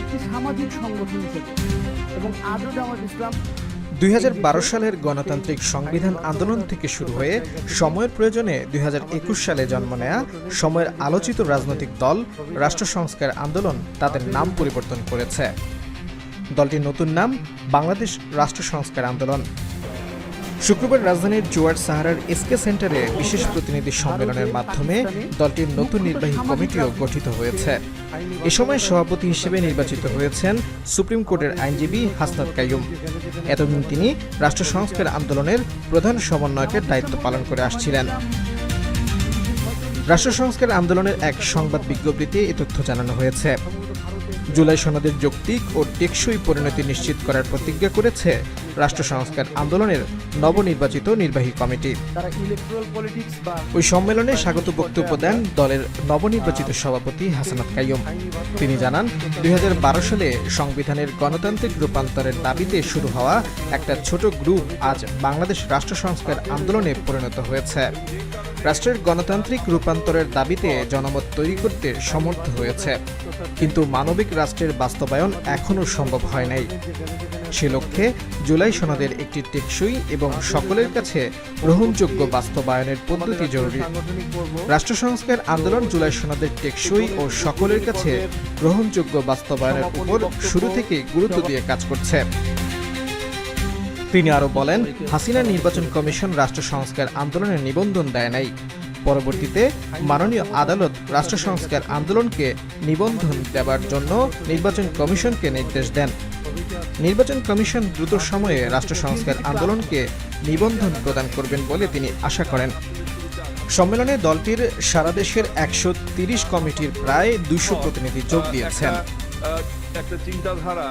একটি সামাজিক সংগঠন হিসেবে। এবং আজও জামাত ইসলাম। দুই হাজার বারো সালের গণতান্ত্রিক সংবিধান আন্দোলন থেকে শুরু হয়ে সময়ের প্রয়োজনে দুই হাজার একুশ সালে জন্ম নেয়া সময়ের আলোচিত রাজনৈতিক দল, রাষ্ট্র সংস্কার আন্দোলন তাদের নাম পরিবর্তন করেছে। দলটির নতুন নাম বাংলাদেশ রাষ্ট্র সংস্কার আন্দোলন। শুক্রবার রাজধানীর জোয়ার সাহারার এসকে সেন্টারে বিশেষ প্রতিনিধি সম্মেলনের মাধ্যমে দলটির নতুন নির্বাহী কমিটিও গঠিত হয়েছে। এ সময় সভাপতি হিসেবে নির্বাচিত হয়েছেন সুপ্রিম কোর্টের আইনজীবী হাসনাত কাইয়ুম। এতদিন তিনি রাষ্ট্র সংস্কার আন্দোলনের প্রধান সমন্বয়কের দায়িত্ব পালন করে আসছিলেন। রাষ্ট্র সংস্কার আন্দোলনের এক সংবাদ বিজ্ঞপ্তিতে এ তথ্য জানানো হয়েছে। জুলাই সনদের যৌক্তিক ও টেকসই পরিণতি নিশ্চিত করার প্রতিজ্ঞা করেছে রাষ্ট্র সংস্কার আন্দোলনের নবনির্বাচিত নির্বাহী কমিটি। ওই সম্মেলনে স্বাগত বক্তব্য দেন দলের নবনির্বাচিত সভাপতি হাসানাত কাইয়ুম। তিনি জানান দুই হাজার বারো সালে সংবিধানের গণতান্ত্রিক রূপান্তরের দাবিতে শুরু হওয়া একটা ছোট গ্রুপ আজ বাংলাদেশ রাষ্ট্র সংস্কার আন্দোলনে পরিণত হয়েছে। রাষ্ট্রের গণতান্ত্রিক রূপান্তরের দাবিতে জনমত তৈরি করতে সমর্থ হয়েছে। কিন্তু মানবিক রাষ্ট্রের বাস্তবায়ন এখনও সম্ভব হয় নাই। সে লক্ষ্যে জুলাই সনদের একটি টেকসই এবং সকলের কাছে গ্রহণযোগ্য বাস্তবায়নের পদ্ধতি জরুরি। রাষ্ট্র সংস্কার আন্দোলন জুলাই সনদের টেকসই ও সকলের কাছে গ্রহণযোগ্য বাস্তবায়নের উপর শুরু থেকে গুরুত্ব দিয়ে কাজ করছে। তিনি আরও বলেন, হাসিনা নির্বাচন কমিশন রাষ্ট্র সংস্কার আন্দোলনের নিবন্ধন দেয় নাই। পরবর্তীতে মাননীয় আদালত রাষ্ট্র সংস্কার আন্দোলনকে নিবন্ধন দেওয়ার জন্য নির্বাচন কমিশনকে নির্দেশ দেন। নির্বাচন কমিশন দ্রুত সময়ে রাষ্ট্র সংস্কার আন্দোলনকে নিবন্ধন প্রদান করবেন বলে তিনি আশা করেন। সম্মেলনে দলটির সারা দেশের একশো কমিটির প্রায় দুইশো প্রতিনিধি যোগ দিয়েছেন। একটা চিন্তাধারা